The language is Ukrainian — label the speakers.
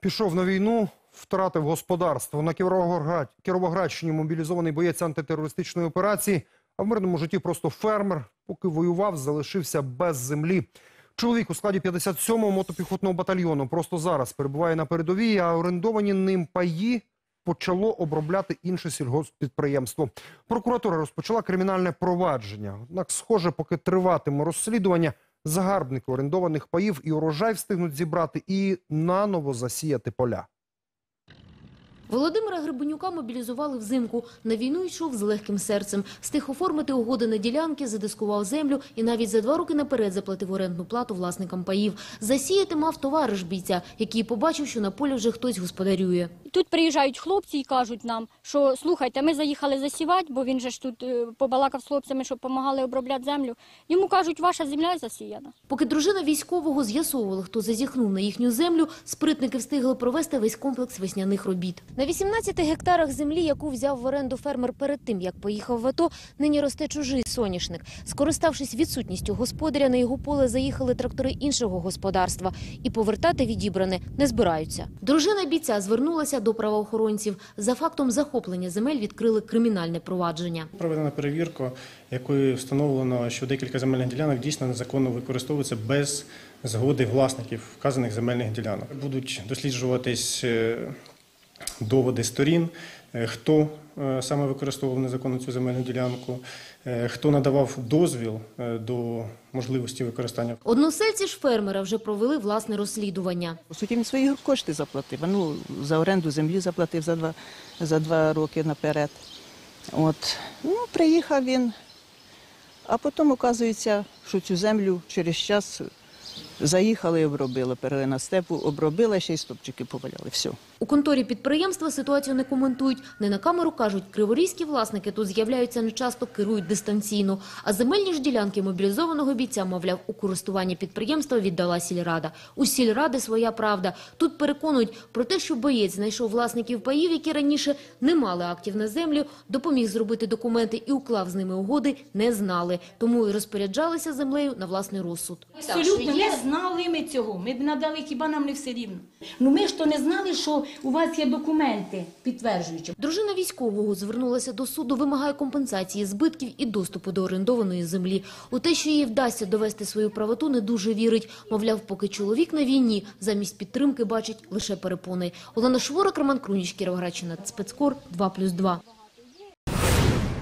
Speaker 1: Пішов на війну, втратив господарство. На Кіровоград... Кіровоградщині мобілізований боєць антитерористичної операції, а в мирному житті просто фермер. Поки воював, залишився без землі. Чоловік у складі 57-го мотопіхотного батальйону просто зараз перебуває на передовій, а орендовані ним паї почало обробляти інше сільгосппідприємство. Прокуратура розпочала кримінальне провадження. Однак, схоже, поки триватиме розслідування, загарбники орендованих паїв і урожай встигнуть зібрати і наново засіяти поля.
Speaker 2: Володимира Гребенюка мобілізували взимку. На війну йшов з легким серцем. Встиг оформити угоди на ділянки, задискував землю і навіть за два роки наперед заплатив орендну плату власникам паїв. Засіяти мав товариш бійця, який побачив, що на полі вже хтось господарює.
Speaker 3: Тут приїжджають хлопці і кажуть нам, що слухайте, ми заїхали засівати, бо він же ж тут е, побалакав з хлопцями, щоб допомагали обробляти землю. Йому кажуть, ваша земля засіяна.
Speaker 2: Поки дружина військового з'ясовувала, хто зазіхнув на їхню землю, спритники встигли провести весь комплекс весняних робіт. На 18 гектарах землі, яку взяв в оренду фермер перед тим, як поїхав в АТО, нині росте чужий соняшник. Скориставшись відсутністю господаря, на його поле заїхали трактори іншого господарства і повертати відібране не збираються. Дружина бійця звернулася до правоохоронців. За фактом захоплення земель відкрили кримінальне провадження.
Speaker 4: Проведена перевірка, якою встановлено, що декілька земельних ділянок дійсно незаконно використовуються без згоди власників вказаних земельних ділянок. Будуть досліджуватись е, доводи сторін, е, хто е, саме використовував незаконно цю земельну ділянку, е, хто надавав дозвіл до можливості використання
Speaker 2: Односельці ж фермера вже провели власне розслідування.
Speaker 5: По суті, він свої кошти заплатив. Ну, за оренду землі заплатив за два, за два роки наперед. От. Ну, приїхав він, а потім оказується, що цю землю через час заїхали і обробили. Перели на степу, обробили, ще й стопчики поваляли. Все.
Speaker 2: У конторі підприємства ситуацію не коментують. Не на камеру кажуть, криворізькі власники тут з'являються нечасто, керують дистанційно. А земельні ж ділянки мобілізованого бійця, мовляв, у користування підприємства віддала сільрада. У сільради своя правда. Тут переконують про те, що боєць знайшов власників паїв, які раніше не мали актів на землю, допоміг зробити документи і уклав з ними угоди, не знали. Тому і розпоряджалися землею на власний розсуд.
Speaker 6: Абсолютно не знали ми цього. Ми б надали, хіба нам не все рівно. Ну ми ж то не знали, що у вас є документи підтверджуючи.
Speaker 2: Дружина військового звернулася до суду, вимагає компенсації збитків і доступу до орендованої землі. У те, що їй вдасться довести свою правоту, не дуже вірить. Мовляв, поки чоловік на війні, замість підтримки бачить лише перепони. Олена Шворак, Роман Круніч, Кіровоградщина, спецкор 2+,2.